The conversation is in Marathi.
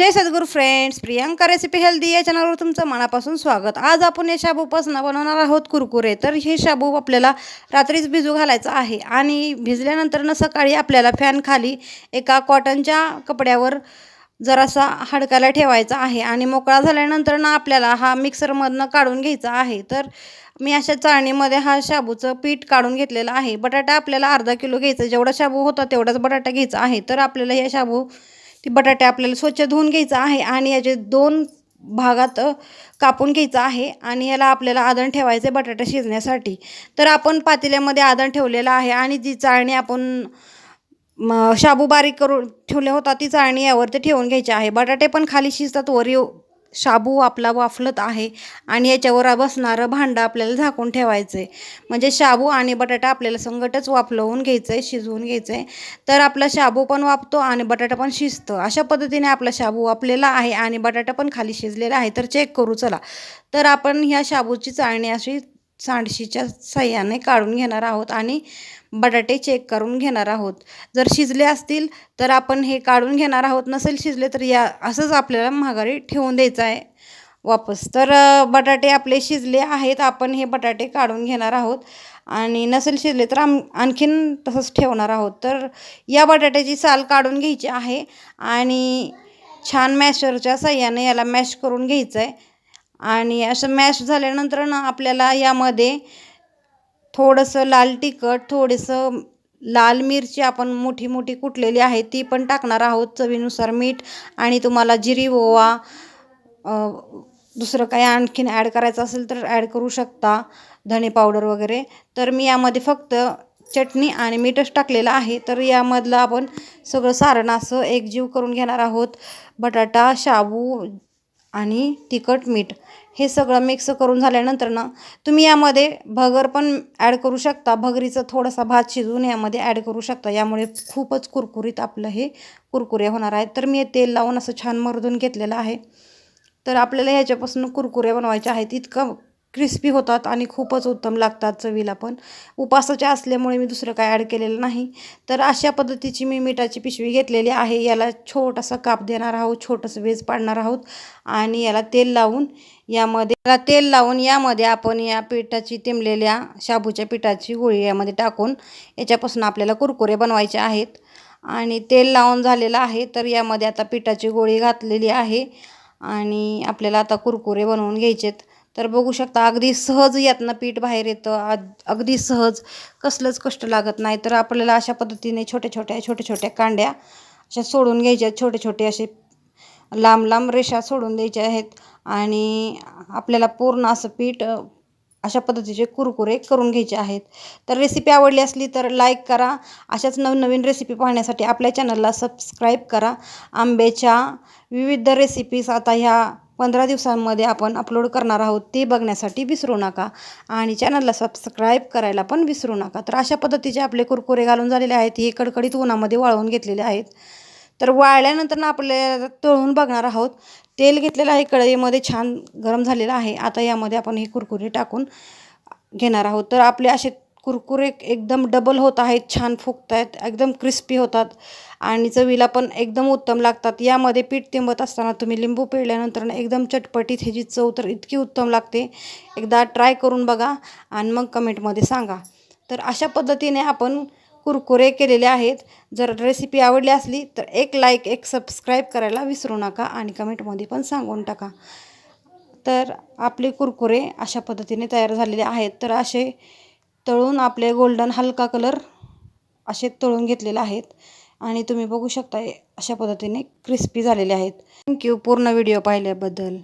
जय सद्गुरू फ्रेंड्स प्रियांका रेसिपी हेल्दी या चॅनलवर तुमचं मनापासून स्वागत. आज आपण या शाबूपासून बनवणार आहोत कुरकुरे. तर हे शाबू आपल्याला रात्रीच भिजू घालायचं आहे आणि भिजल्यानंतर न सकाळी आपल्याला फॅन खाली एका कॉटनच्या कपड्यावर जरासा हडकायला ठेवायचा आहे आणि मोकळा झाल्यानंतर ना आपल्याला हा मिक्सरमधनं काढून घ्यायचा आहे. तर मी अशा चाळणीमध्ये हा शाबूचं पीठ काढून घेतलेलं आहे. बटाटा आपल्याला अर्धा किलो घ्यायचं. जेवढा शाबू होता तेवढाच बटाटा घ्यायचा आहे. तर आपल्याला हे शाबू ती बटाटे आपल्याला स्वच्छ धुवून घ्यायचं आहे आणि याचे दोन भागात कापून घ्यायचं आहे आणि याला आपल्याला आदण ठेवायचं आहे बटाटा शिजण्यासाठी. तर आपण पातेल्यामध्ये आदण ठेवलेलं आहे आणि जी चाळणी आपण शाबू बारीक करून ठेवले होता ती चाळणी यावरती ठेवून घ्यायची आहे. बटाटे पण खाली शिजतात वरी शाबू आपला वाफलत आहे आणि याच्यावर बसणारं भांडं आपल्याला झाकून ठेवायचं आहे म्हणजे शाबू आणि बटाटा आपल्याला संगटच वाफलवून घ्यायचं आहे शिजवून घ्यायचं आहे तर आपला शाबू पण वापतो आणि बटाटा पण शिजतं. अशा पद्धतीने आपला शाबू वापलेला आहे आणि बटाटा पण खाली शिजलेला आहे. तर चेक करू चला. तर आपण ह्या शाबूची चाळणी अशी सांडशीच्या सहाय्याने काढून घेणार आहोत आणि बटाटे चेक करून घेणार आहोत. जर शिजले असतील तर आपण हे काढून घेणार आहोत. नसेल शिजले तर या असंच आपल्याला महागारी ठेवून द्यायचं आहे. वापस. तर बटाटे आपले शिजले आहेत. आपण हे बटाटे काढून घेणार आहोत. आणि नसेल शिजले तर आम आणखीन तसंच ठेवणार आहोत. तर या बटाट्याची साल काढून घ्यायची आहे. आणि छान मॅशरच्या सहाय्याने याला मॅश करून घ्यायचं आहे. आणि असं मॅश झाल्यानंतर ना आपल्याला यामध्ये थोडंसं लाल तिखट थोडंसं लाल मिरची आपण मोठी मोठी कुटलेली आहे ती पण टाकणार आहोत चवीनुसार मीठ आणि तुम्हाला जिरी ओवा दुसरं काही आणखीन ॲड करायचं असेल तर ॲड करू शकता धणे पावडर वगैरे. तर मी यामध्ये फक्त चटणी आणि मीठच टाकलेलं आहे. तर यामधलं आपण सगळं सारण असं एकजीव करून घेणार आहोत. बटाटा शाबू आणि तिखट मीठ हे सगळं मिक्स करून झाल्यानंतर ना तुम्ही यामध्ये भगर पण ॲड करू शकता. भगरीचा थोडासा भात शिजवून यामध्ये ॲड करू शकता. यामुळे खूपच कुरकुरीत आपलं हे कुरकुरे होणार आहे. तर मी हे तेल लावून असं छान मर्दून घेतलेलं आहे. तर आपल्याला ह्याच्यापासून कुरकुरे बनवायचे आहेत. इतकं क्रिस्पी होतात आणि खूपच उत्तम लागतात चवीला पण. उपासाचे असल्यामुळे मी दुसरं काय ॲड केलेलं नाही. तर अशा पद्धतीची मी मिठाची पिशवी घेतलेली आहे. याला छोटासा काप देणार आहोत छोटंसं वेज पाडणार आहोत आणि याला तेल लावून यामध्ये याला तेल लावून यामध्ये आपण या पिठाची टिमलेल्या शाबूच्या पिठाची गोळी यामध्ये टाकून याच्यापासून आपल्याला कुरकुरे बनवायचे आहेत. आणि तेल लावून झालेलं आहे तर यामध्ये आता पिठाची गोळी घातलेली आहे आणि आपल्याला आता कुरकुरे बनवून घ्यायचेत. तर बघू शकता अगदी सहज यातनं पीठ बाहेर येतं. अग अगदी सहज. कसलंच कष्ट लागत नाही. तर आपल्याला अशा पद्धतीने छोट्या छोट्या छोट्या छोट्या कांड्या अशा सोडून घ्यायच्या. छोटे छोटे असे लांब लांब रेषा सोडून द्यायच्या आहेत. आणि आपल्याला पूर्ण असं पीठ अशा पद्धतीचे कुरकुरे करून घ्यायचे आहेत. तर रेसिपी आवडली असली तर लाईक करा. अशाच नवनवीन रेसिपी पाहण्यासाठी आपल्या चॅनलला सबस्क्राईब करा. आंब्याच्या विविध रेसिपीज आता ह्या पंधरा दिवसांमध्ये आपण अपलोड करणार आहोत ते बघण्यासाठी विसरू नका. आणि चॅनलला सबस्क्राईब करायला पण विसरू नका. तर अशा पद्धतीचे आपले कुरकुरे घालून झालेले आहेत. हे कडकडीत उन्हामध्ये वाळवून घेतलेले आहेत. तर वाळल्यानंतर ना आपल्याला तळून बघणार आहोत. तेल घेतलेलं आहे. कढईमध्ये छान गरम झालेलं आहे. आता यामध्ये आपण हे कुरकुरे टाकून घेणार आहोत. तर आपले असे कुरकुरे एकदम डबल होत आहेत छान फुगत आहेत एकदम क्रिस्पी होतात. आणि चवीला पण एकदम उत्तम लागतात. यामध्ये पीठ तिंबत असताना तुम्ही लिंबू पिळल्यानंतर एकदम चटपटीत ह्याची चव तर इतकी उत्तम लागते. एकदा ट्राय करून बघा आणि मग कमेंटमध्ये सांगा. तर अशा पद्धतीने आपण कुरकुरे केलेले आहेत. जर रेसिपी आवडली असली तर एक लाईक एक सबस्क्राईब करायला विसरू नका आणि कमेंटमध्ये पण सांगून टाका. तर आपले कुरकुरे अशा पद्धतीने तयार झालेले आहेत. तर असे तळून आपले गोल्डन हलका कलर असे तळून घेतलेले आहेत. आणि तुम्ही बघू शकता अशा पद्धतीने क्रिस्पी झालेले आहेत. थँक्यू पूर्ण व्हिडिओ पाहिल्याबद्दल.